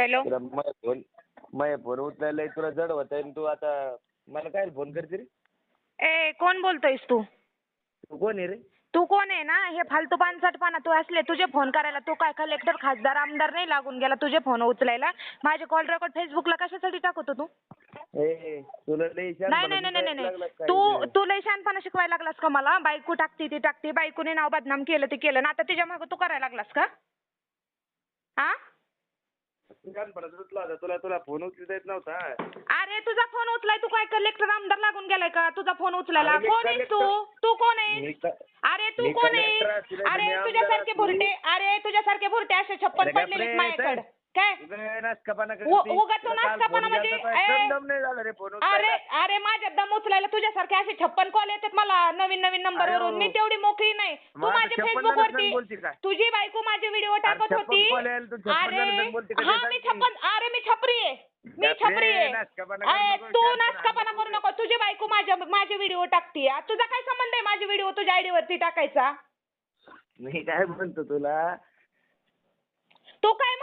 Hello. तुला माझा phone माझा फोन उचलायला तुला जड होत आहे तू आता मला काय फोन करते रे? ए कोण बोलतोयस तू? तू कोण आहे रे? तू कोण आहे ना? हे फालतू पानसटपणा तू असले तुझे फोन करायला तू काय कलेक्टर खासदार आमदार नाही लागून गेला तुझे फोन उचलायला? माझे कॉल रेकॉर्ड फेसबुकला कशासाठी टाकतो तू? ए तुला लई शान नाही नाही नाही नाही नाही. तू? तू लय शहाणपणा शिकवायला लागलास का मला? बायको टाकते ती टाकते बायकोने नाव बदनाम केलं ते केलं. ना आता तिच्या मागं तू करायला लागलास का? हा तू शहाणपणाचं उचला होता. तुला तुला फोन उचलता येत नव्हता. अरे तुझा फोन उचलाय? तू काय कलेक्टर आमदार लागून गेलाय का? तुझा फोन उचलायला. अरे मी कोण आहेस तू. collector- तू कोण आहे का- अरे तू मी कोण collector आहे असले तर अरे मी तुझ्यासारखे भुरटे अरे तुझ्यासारखे भुरटे असे छप्पन अरे पडलेले माझ्याकडे. काय. उ- तू म्हणजे, केलता ए, तर दम नाही झाला रे फोन अरे. अरे माझ्या दम उचलायला तुझ्यासारखे असे छप्पन कॉल येतात मला नवीन नवीन नंबर अरे वरून हो. मी तेवढी मोकळी नाही तू माझ्या फेसबुक जणांना वरती बोलती काय? तुझी बायको माझे व्हिडिओ टाकत होती call यायला तू छप्पन अरे जणांना बोलती का ते हा मी? छप्पन अरे मी छपरी आहे मी बापरे, छपरी आहे नाचकापणा करू अरे, नको, तू नको. करू नको तुझी बायको माझ्या माझे व्हिडिओ टाकते तुझा काय संबंध आहे माझे व्हिडिओ तुझ्या आयडी वरती टाकायचा मी काय म्हणतो तुला तू काय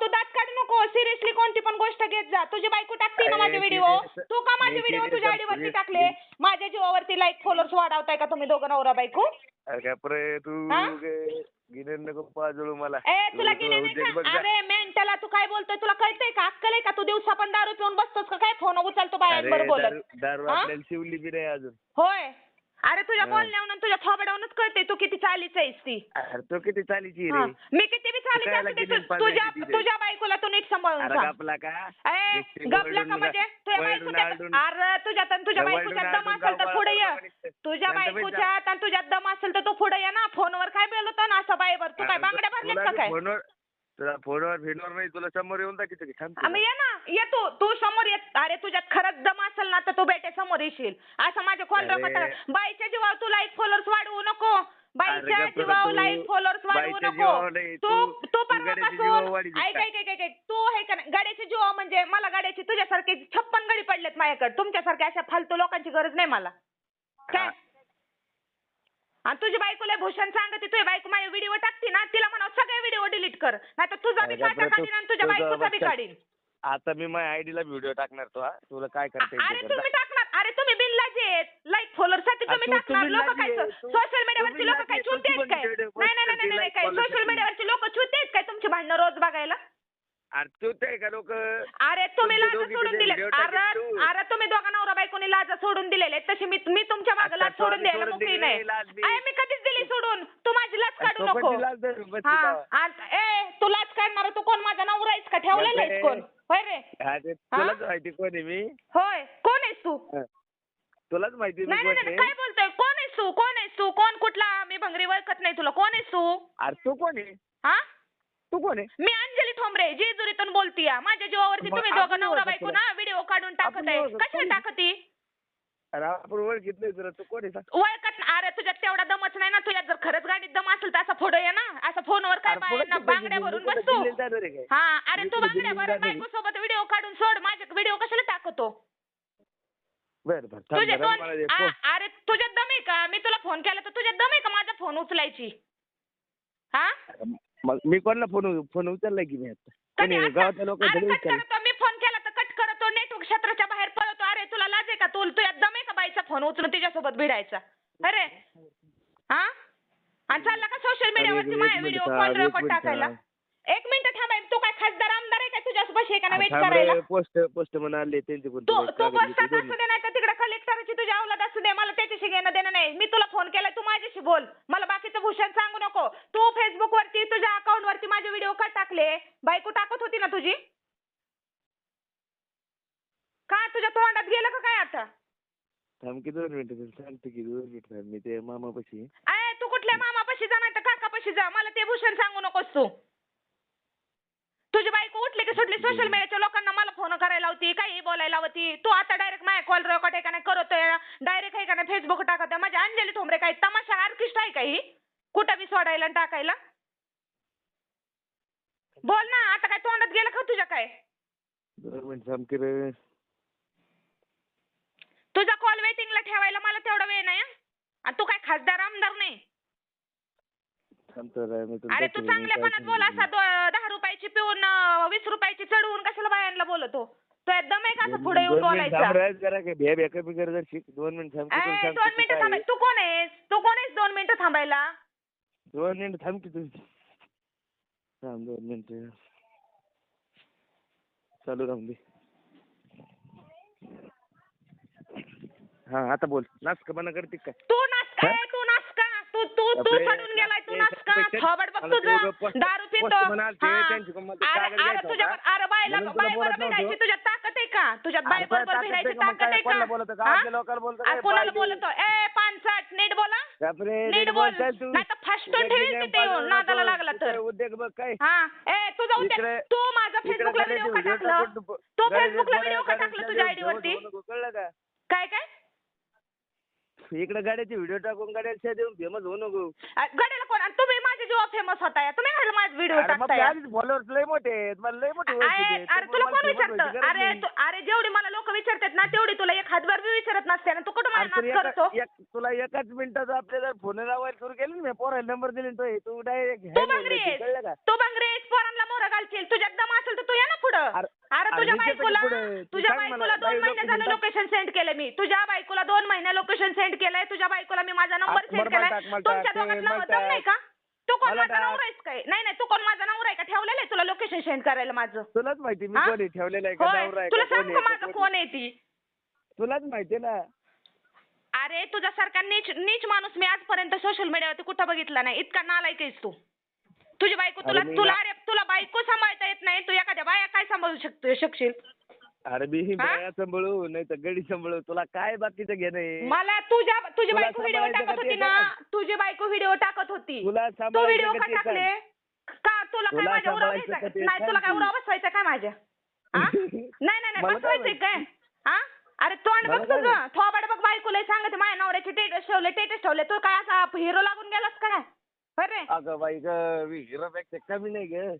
तू दात काढू नको. सिरियसली कोणती पण गोष्ट घेत जा. तुझी बायको टाकते ना माझे व्हिडिओ तू का माझे व्हिडिओ तुझ्या am, आयडी वरती serious. टाकले? माझ्या जीवावरती लाईक फॉलोअर्स वाढवताय का तुम्ही दोघं नवरा बायको? अरे तू? गिने नको पाजळू मला. ए तुला. अरे मेंटला तू काय बोलतोय? तुला कळतंय का? अक्कल आहे का? तू दिवसा पण दारू पिऊन बसतोस का? काय फोन उचलतो बायांबरोबर अरे बोलत? दारू दारू? आपल्याला शिवली बी नाही अजून. होय. अरे तुझ्या हा. तुझ्या थोबड्यावरूनच कळतंय तू किती चालीच आहेस ती अरे तो किती चालीची हा. रे मी किती बी चालीच काय असू दे लागली तू- पाजायची तुझ्या तिथे? तुझ्या बायकोला तू नीट सांभाळून अरे सांग गपला का ए गपला का म्हणजे तुझ्या बायकोच्या अरे तुझ्यात आणि तुझ्या वळडून बायकोच्यात दम असेल तर पुढे ये. तुझ्या शांत बैठ जा. बायकोच्यात आणि तुझ्यात दम असेल तर तू पुढे ये ना फोनवर काय बोलतो ना असं बाईवर तू काय अरे बांगड्या भरल्यात का काय फोनवर तुला फोनवर फिरणार नाही तुला समोर येऊन दाखवतो की थांब आम्ही ये ना ये तू तू समोर येत अरे तुझ्यात खरंच दम असेल ना तर तू बेटे समोर येशील. असं माझे कॉल अरे. बाईच्या जीवावर तू लाईक फॉलोअर्स वाढवू नको. बाईच्या गप्प जीवावर तू. लाईक फॉलोअर्स वाढवू बाईच्या नको. जीवावर नाही, तू तू- तू तू गाड्याच्या जीवावर परवापासून वाढीत ऐक? ऐक ऐक ऐक तू हे का नाही गाड्याची जीवा म्हणजे मला गाड्याची तुझ्यासारखे छप्पन गडी पडलेत माझ्याकडे. तुमच्यासारख्या अशा फालतू लोकांची गरज नाही मला. काय? हा. आणि तुझी बायकोला भूषण सांगते. तुझी बायको माझे व्हिडिओ टाकते ना तिला म्हणा सगळे व्हिडिओ डिलीट कर. नाही तर तुझा बी काटा काढीन आणि तुझ्या तुझं बायकोचा बी काढीन आता मी माझ्या आयडीला व्हिडिओ टाकणार तो हा. तुला काय करता अरे येईल ते तुम्ही कर. टाकणार. अरे तुम्ही बिनलाजे आहेत. लाईक फॉलोअरसाठी अरे तुम्ही तू- टाकणार. लोक काय आहे. तू- सोशल तू मीडियावरची लोक काय आहे. तू चुलते पण काय? video नाही नाही नाही नाही काय follow सोशल करते. मीडियावरची लोक चुलते काय? तुमची भांडणं रोज बघायला? अरे तुम्ही लाज सोडून तिथे दिले. अरे तुम्ही दोघा नवरा बायकोनी लाज सोडून दिलेले. तशी मी मी तुमच्या मागे लाज सोडून द्यायला मोकळी नाही. अरे मी कधीच दिली सोडून. तू माझी लाज काढू नको. हा ए तू लाज काढणार तू कोण? माझा नवरा आहेस का? ठेवलेला आहेस. कोण? होय रे. तुलाच माहिती कोण आहे मी? होय. कोण आहेस तू. तुलाच माहिती नाही काय बोलतोय? कोण आहेस तू? कोण आहेस तू? कोण कुठला? मी भंगरी ओळखत नाही तुला. कोण आहेस तू? अरे तू कोण आहे? हा? तू कोण आहे? मी अंजली ठोंबरे जेजुरीतून बोलतीय. माझ्या जीवावरती तुम्ही दोघं नवरा बायको. ना? व्हिडिओ काढून टाकत आहे. कशाला? टाकती? अरे आपण ओळखीत नाही तुला तू कोण आहे? ओळखत अरे तुझ्यात तेवढा दमच नाही ना? तुझ्यात जर खरंच गाडीत दम असेल तर असा फोटो ये ना? असं फोनवर काय बायांना बांगड्या भरून बसतो? हा अरे तू बांगड्या भरून? बायको सोबत व्हिडिओ काढून सोड. माझे व्हिडिओ कशाला टाकतो? बरं बरं थांब तुझे दोन. अरे तुझ्यात दम आहे का? मी तुला फोन केला तर तुझ्यात दम आहे का? माझा फोन उचलायची? हा? मग मी कोणाला फोन फोन उचलला की मी आता? कोणी गावातल्या लोक सगळे मी फोन केला तर कट करतो. नेटवर्क क्षेत्राच्या बाहेर पळतो. अरे तुला लाज आहे का? तू तुझ्यात दम आहे का बाईचा फोन उचलून तिच्यासोबत भिडायचा? अरे हा? आणि चालला का सोशल मीडियावरती माझ्या व्हिडिओ थांब, कॉल रेकॉर्ड टाकायला? थांब. एक मिनिट थांबाय तू काय खासदार आमदार आहे का तुझ्यासोबत? शेकाना वेट थांब करायला? पोस्ट पोस्ट म्हणून आले त्यांचे पण तू तू बिगद असू दे नाही तर तिकडे कलेक्टरची तुझ्या अवलाद असू दे मला त्याच्याशी घेणं देणं नाही. मी तुला फोन केलाय तू माझ्याशी बोल. मला बाकीचं भूषण सांगू नको. तू फेसबुक वरती तुझ्या अकाउंट वरती माझे व्हिडिओ बायको टाकत होती ना तुझी? का तुझ्या तोंडात गेलं का काय आता? थांब की दोन मिनिटं तुला सांगतो की दोन मिनिट थांब. मी ते मामापाशी. अय तू कुठल्या मामापाशी जा नाही तर काकापाशी जा. मला ते भूषण सांगू नकोस तू. तुझी बायको उठली की सुटली सोशल मीडियाच्या लोकांना मला फोन करायला होती काही बोलायला होती तू आता डायरेक्ट माझ्या कॉल रेकॉर्ड आहे का नाही करतोय? डायरेक्ट आहे का नाही? फेसबुक टाकतोय? माझ्या अंजली ठोंबरे काय? तमाशा आर्टिस्ट आहे का ही? कुठं बी सोडायला आणि टाकायला? बोल ना आता काय तोंडात गेलं का तुझ्या काय? दोन मिनिट थांब की रे. तुझा कॉल वेटिंगला ठेवायला मला तेवढा वेळ नाही हं? आणि तू काय खासदार आमदार नाही? सांगतो रे मी तुला अरे तू चांगल्यापणात काय बोल असा? दो- दहा रुपयाची पिऊन अं, वीस रुपयाची चढवून कशाला बायांना बोलतो? तो एकदम आहे का असं पुढे येऊन दोन मिनिट थांब बोलायचं. रे, जरा काय भे भेका बिकर जर शिक. दोन मिनिट थांब की तुला ए, सांगतो दोन तू मिनिटं काय थांबाय. आहे. तू कोण आहेस? तू कोण आहेस दोन मिनिटं थांबायला? दोन मिनिट थांब की तू थांब दोन मिनिट चालू राहून दे. हा आता बोल. नाच बना करते काय? तू नाच? ए, तू नाच का तू तू तू चढून गेलाय तू ते नाच का? थोबड बघ ते तुझं. दारू पितो. ते, हा. अरे तुझ्या. अरे बायला बाय बरोबर. भिडायची तुझ्यात ताकद आहे का? तुझ्यात बाय बरोबर भिडायची ताकद आहे का? कोणाला. बोलतो ए पानसट नीट बोला. नीट बोल. तू. नाही तर तुझ्या ठेवील गिन्या तिथे येऊन नादाला तो- लागला तर. उद्योग बघ काय. हा. ए तुझं उद्या इकडे- तू माझा फेसबुकला व्हिडिओ का टाकलं? तू- तू फेसबुकला व्हिडिओ का टाकलं तुझ्या आयडी वरती काय काय? इकडे गाड्याचे व्हिडिओ टाकून गाड्याच्या देऊन फेमस होऊ नको गड्याला कोण माझे जेव्हा फेमस होताय तुम्ही घाल माझे व्हिडिओ अरे मग टाकताय. आधीच फॉलोअर्स लय मोठे आहेत. मला लय मोठे ओळखीचे अरे आहेत. अरे त्यामुळे तुला मला कोण famous व्हायची विचारतं? गरज अरे नाही. तू अरे जेवढी मला लोक विचारतात ना तेवढी तुला एक हातभर बी विचारत नसते ना. तू कुठं अरे मला नाच एका- करतो? एक- तुला एकाच मिनिटात आपल्याला फोन लावायला सुरू केलं ना मी पोराला नंबर दिले ना तो तू डायरेक्ट तू बंगरी का? तू बंगरी आहेस पोरांना मोरा घालशील. तुझ्यात दम असेल तर तू ये ना पुढं. अरे- अरे अरे तुझ्या मी बायकोला पुढे? तू तुझ्या सांग मला, बायकोला दोन महिने झालं लोकेशन सेंड केलं मी. तुझ्या बायकोला दोन महिने लोकेशन सेंड केलंय. तुझ्या बायकोला मी माझा नंबर सेंड केलाय. मला टाक, मला तुमच्या टाक, मला दम नाही का? तू कोण मला माझा. नवरा आहेस काय? नाही नाही तू कोण माझा नवरा आहे का? ठेवलेला आहे तुला लोकेशन सेंड करायला माझं. तुलाच माहिती मी हा? कोणी ठेवलेलं आहे का? होय. नवरा आहे तुला का कोण सांगतो आहे? का माझा कोण फोन आहे ती? तुलाच माहिती ना. अरे तुझ्यासारखा नीच नीच माणूस मी आजपर्यंत सोशल मीडियावरती कुठं बघितला नाही? इतका नालायक आहेस तू. तुझी बायको तुला अरे मी तुला ना- अरे तुला बायको सांभाळता येत नाही. तू एखाद्या बाया काय सांभाळू शकतो शकशील? अरे मी हा? बाया सांभाळू नाही तर गडी सांभाळू. तुला काय बाकीचं घेणं आहे? मला तुझ्या तुझी तुला बायको व्हिडिओ सांभाळायचं टाकत का होती ते ना? सांग? तुझी बायको व्हिडिओ टाकत होती. तुला तू सांभाळायचं व्हिडिओ का का ते सांग? टाकले का तुला काय तुला माझ्या उराव सांभाळायचं घ्यायचा का ते नाही तुला सांग काय की. उराव बसवायचा काय माझ्या? हा? नाही नाही नाही मला काय बसवायचंय काय? हा अरे तोंड मला बघ काय तुझं थोबाड बघ बायकोला सांगते. माझ्या नवऱ्याचे टेटस ठेवले टेटस ठेवले. तू काय असा हिरो लागून गेलास का काय अगं बाई ग हिरोपेक्षा कमी नाही ग.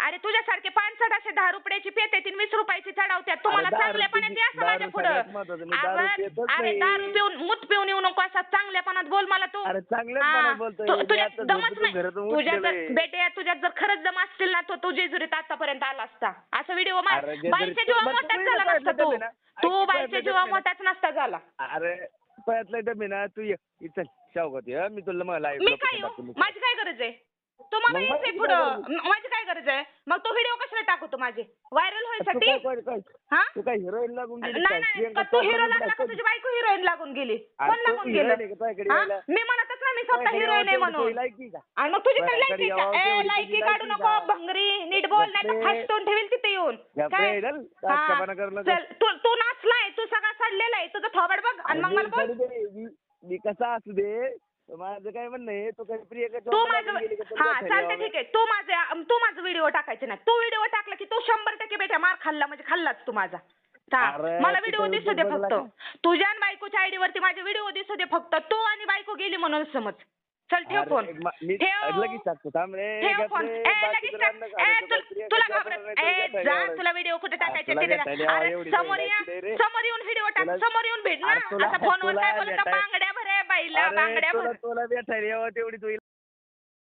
अरे तुझ्यासारखे पानसट असे दहा रुपयाची पेते तीन वीस रुपयाची चढवत्यात तुम्हाला अरे दारू चांगल्यापणात पिती- असं माझ्या दारू पुढं. सगळ्यात महत्वाचं. मी दारू अगं, अरे नाही. दारू पिऊन मूत पिऊन येऊ नको असा चांगल्यापणात बोल मला तू. अरे चांगल्याच हा, मनात बोलतोय. तू- मी तुझ्यात आता दमच झोपेतून नाही. घरातून तुझ्यात जर उठलेलो आहे. बेटे तुझ्यात जर खरंच दम असतील ना तो तू जेजुरीत आतापर्यंत आला असता. असं व्हिडिओ मार. अरे जेजुरीत- बाईच्या जीवा मग मोठाच झाला नसता तू. ना. तू बाईच्या पहिलं जीवा ना. मोठाच नसता झाला. अरे पयातलं डबे ना तू ये. ये चल शावकत ये मी तुला मग लाईव्ह मी काय येऊ? माझी काय गरज आहे? तू मला मग यायचंय माझी पुढं. काय म- माझी गरज आहे मग तो व्हिडिओ कशाला टाकतो माझे व्हायरल हा तू काय हिरोईन लागून गेली नाही काय? नाही प्रियंका का तू हिरो लागला का? तुझी बायको हिरोईन लागून गेली कोण तू लागून गेलं आहे का तुझ्याकडे हा? यायला? मी म्हणतच नाही मी स्वतः तुझ्याकडे हिरोईन आहे यावं म्हणून तेवढी लायकी का? आणि मग तुझी तर तुझ्याकडे लायकी का यावं ए तेवढी लायकी तुझी काढू लायकी नको का? भंगरी नीट बोल नाही तर. फाटून ठेवील तिथे येऊन या काय चल, हा. नको. तू तू नाचलाय तू सगळा सडलेला आहे तुझं थोबड बघ आणि मग मला बोल मी कसा असू दे माझं काय म्हणणं आहे तू काही प्रियंका तू माझं गेली का हा चालतंय यावं? ठीक आहे तू माझं तू माझं व्हिडिओ टाकायचे नाही तू व्हिडिओ टाकला की तू शंभर टक्के बेटा मार खाल्ला म्हणजे खाल्लाच तू माझा मला व्हिडिओ दिसू दे बघला फक्त? तुझ्या आणि बायकोच्या आयडी वरती माझे व्हिडिओ दिसू दे फक्त तू आणि बायको गेली म्हणून समज चल ठेव अरे, फोन मा- मी ठेव. लगेच टाकतो थांब रे ठेव फोन ए लगेच टाक ए तुला घाबरत ए जा? तुला व्हिडिओ कुठे टाकायचे ते दे. अरे समोर या. समोर येऊन व्हिडिओ टाक समोर येऊन भेट ना आता फोनवर काय बोलता बांगड्या बाईला अरे बांगड्या तुला भर तुला भेटायला यावं तेवढी तू